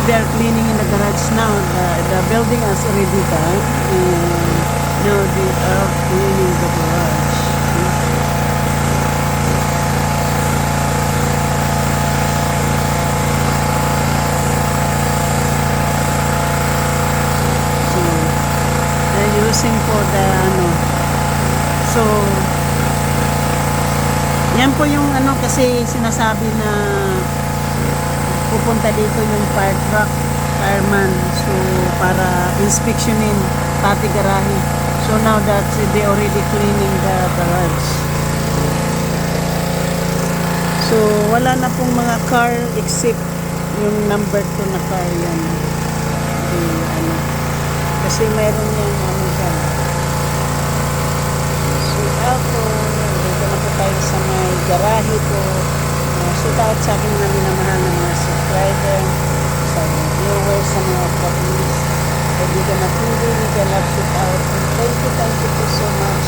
and they're cleaning in the garage now. The, the building is already done. And now they are cleaning the garage. So, they're using for the ano. So, yan po yung ano kasi sinasabi na pupunta dito yung fire truck, fireman. So, para inspectionin pati garahe. So, now that they already cleaning the garage. So, wala na pong mga car except yung number 2 na car yan. Di, ano. Kasi mayroon yung ano dyan. So, ako, dito na po tayo sa may garahe. Uh, shoot out sa aking mga minamahal ng mga subscriber, sa viewers, sa mga kapatid. Kaibigan na TV, Miguel Love shoot out. And thank you, thank you po so much.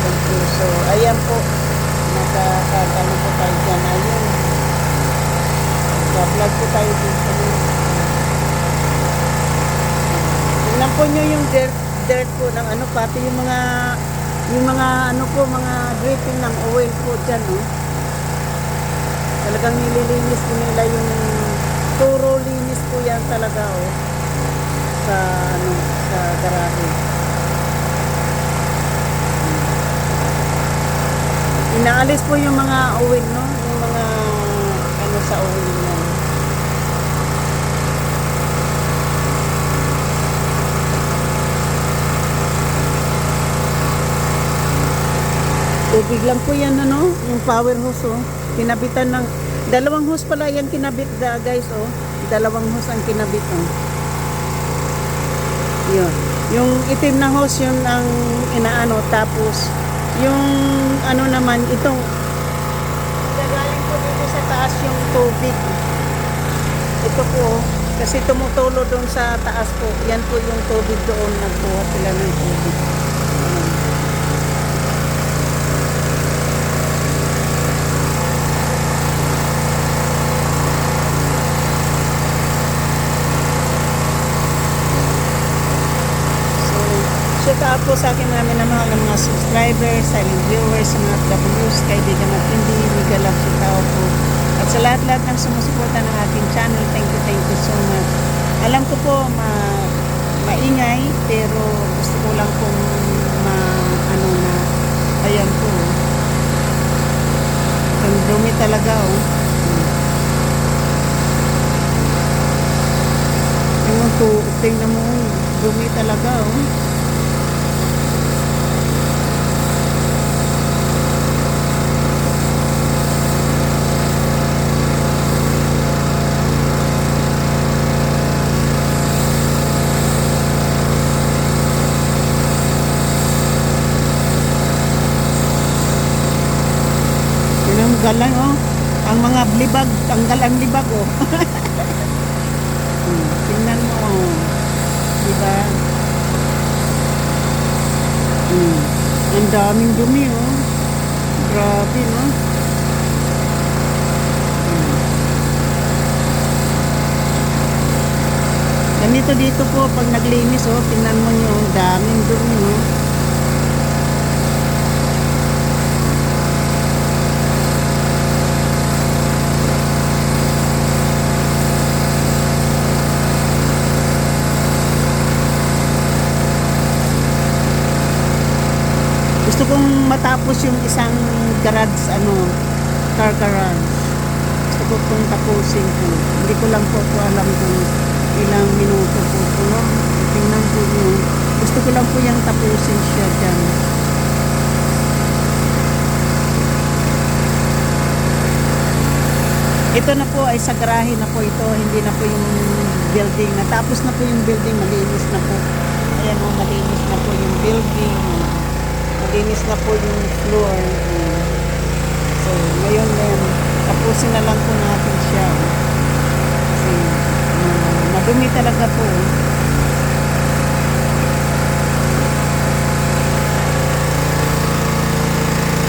Thank you. So, ayan po. Nakakagano po tayo dyan. Ayun. Nag-vlog po tayo dito. Tingnan po nyo yung dirt, dirt po ng ano, pati yung mga yung mga ano po, mga dripping ng oil po dyan, oh. Talagang nililinis po nila yung turo linis po yan talaga, oh. Sa ano, sa garahe. Inaalis po yung mga oil, no? Yung mga ano sa oil na. Tubig lang po yan, ano? Yung power hose, oh. Kinabitan ng... Dalawang hose pala yan kinabit, da, guys, oh. Dalawang hose ang kinabit, oh. Yun. Yung itim na hose, yun ang inaano. Tapos, yung ano naman, itong... Gagaling po dito sa taas yung tubig. Ito po. Kasi tumutulo doon sa taas po. Yan po yung tubig doon. Nagbuhat sila ng tubig. Ayan. So, shout out po sa akin namin na mga, mga subscribers, silent viewers, sa mga W's, kaibigan at hindi, mega love shout out po. At sa lahat-lahat ng sumusuporta ng ating channel, thank you, thank you so much. Alam ko po, ma maingay, pero gusto ko lang pong ma, ano na, ayan po. Ang talaga, oh. Ewan ko, tingnan mo, dumi talaga, oh. Ang galang, oh. Ang mga libag, ang galang libag, oh. Hmm, Tingnan mo, oh. Diba? Hmm. Ang daming dumi, oh. Grabe, no? Hmm. Ganito dito po, pag naglinis, oh, tingnan mo nyo, ang daming dumi, oh. Gusto kong matapos yung isang garage, ano, car garage. Gusto ko kong tapusin ko. Hindi ko lang po po alam kung ilang minuto po po. Tingnan po yun. Gusto ko lang po yung tapusin siya dyan. Ito na po ay sa garahe na po ito, hindi na po yung building. Natapos na po yung building, malinis na po. Ayan o, malinis na po yung building. Malinis na po yung floor. So, ngayon then, tapusin na lang po natin siya. Kasi, uh, madumi talaga po.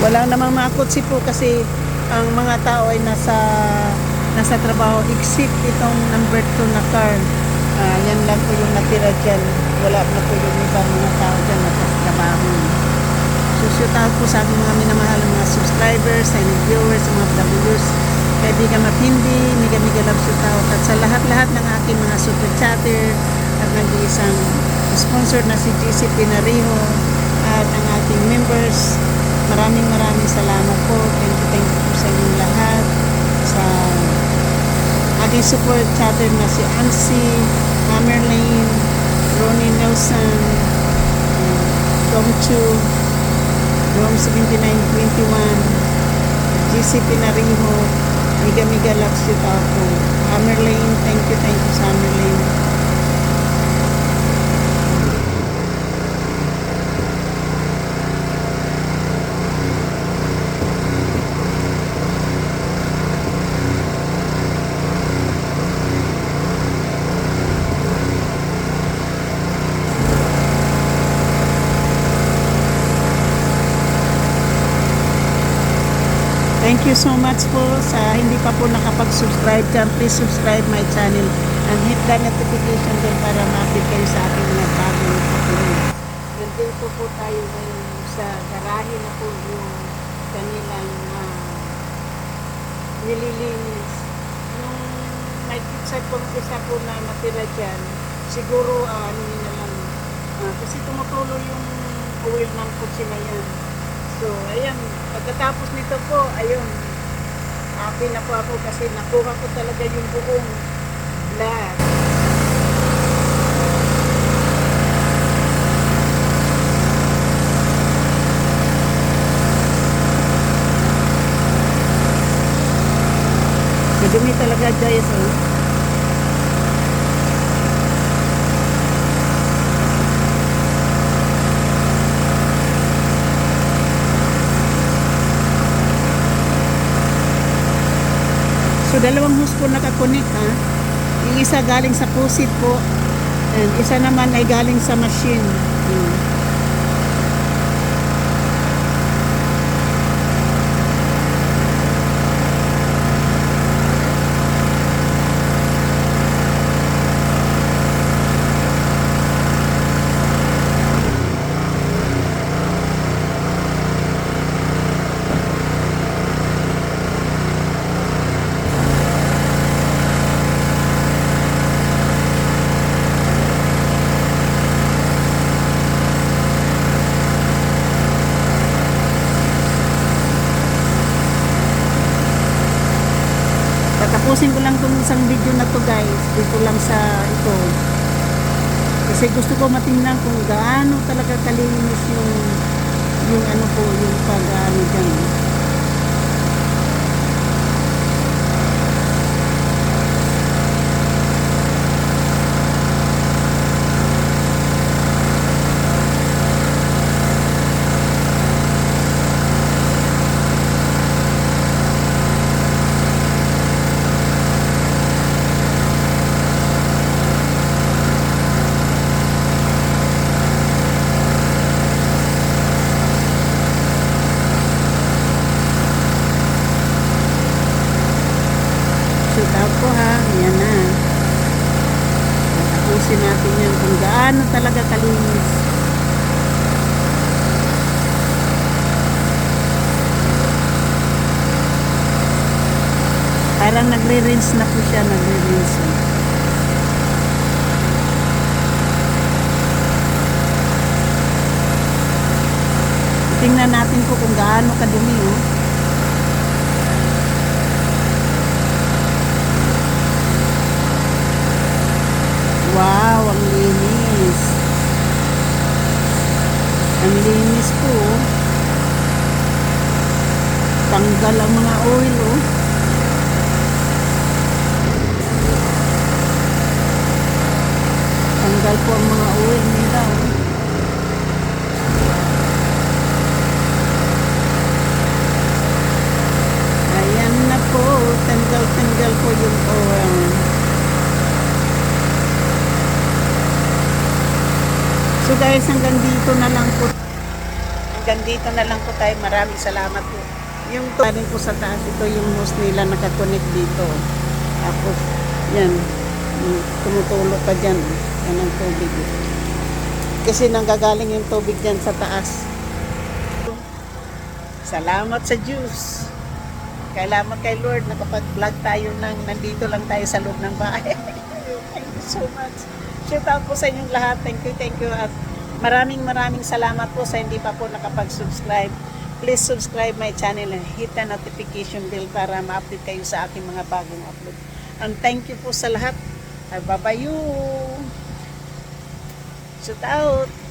Wala namang makutsi po kasi ang mga tao ay nasa nasa trabaho except itong number 2 na car. Ah, yan lang po yung natira dyan. Wala na po yung ibang mga tao dyan na trabaho. So out po sa aking mga minamahal na mga subscribers and viewers, mga W's, kaibigan matindi, miga miga love shout out at sa lahat-lahat ng aking mga super chatter at nag-iisang sponsor na si GC Pinariho at ang ating members. Maraming maraming salamat po. Thank you, thank you po sa inyong lahat. Sa aking support chatter na si Ansi, Hammerlane, Ronnie Nelson, Tom Chu, 7921, GC Pinariho, Miga Miga Lux Yutapo, Hammerlane, thank you, thank you sa Hammerlane. Thank you so much po sa hindi pa po nakapag-subscribe dyan. Please subscribe my channel and hit the notification bell para ma-update kayo sa aking mga bagong upload. Nandito po tayo ngayon sa garahe na po yung kanilang uh, nililinis. Yung may pizza pong isa po na natira dyan, siguro uh, ano na lang, ah, kasi tumutulo yung oil ng kutsi na yan. So, ayan, pagkatapos nito po, ayun, happy na po ako kasi nakuha ko talaga yung buong lahat. Madumi talaga, oh. So, dalawang hose po nakakunik, ha? Yung isa galing sa pusit po, and isa naman ay galing sa machine. Hmm. Tatapusin ko lang itong isang video na to guys. Dito lang sa ito. Kasi gusto ko matingnan kung gaano talaga kalinis yung yung ano po, yung pag-ano dyan. Shoot out ko ha. Yan na. Tatapusin natin yan kung gaano talaga kalinis. Parang nagre-rinse na po siya, nagre-rinse. Tingnan natin po kung gaano kadumi oh. Wow, ang linis. Ang linis po. oh. Tanggal ang mga oil, oh. Tanggal po ang mga oil nila, oh. Ayan na po, tanggal-tanggal po yung oil. So guys, hanggang dito na lang po. Hanggang dito na lang po tayo. Maraming salamat po Yung to, rin po sa taas, ito yung hose nila nakakonect dito. Tapos, yan, yung tumutulo ka dyan. Yan ang tubig. Kasi nanggagaling yung tubig dyan sa taas. Salamat sa Diyos. Kailangan kay Lord, nakapag-vlog tayo ng nandito lang tayo sa loob ng bahay. thank you so much. Shout out po sa inyong lahat. Thank you, thank you. At maraming maraming salamat po sa hindi pa po nakapag-subscribe. Please subscribe my channel and hit the notification bell para ma-update kayo sa aking mga bagong upload. And thank you po sa lahat. Bye-bye you. Shout out.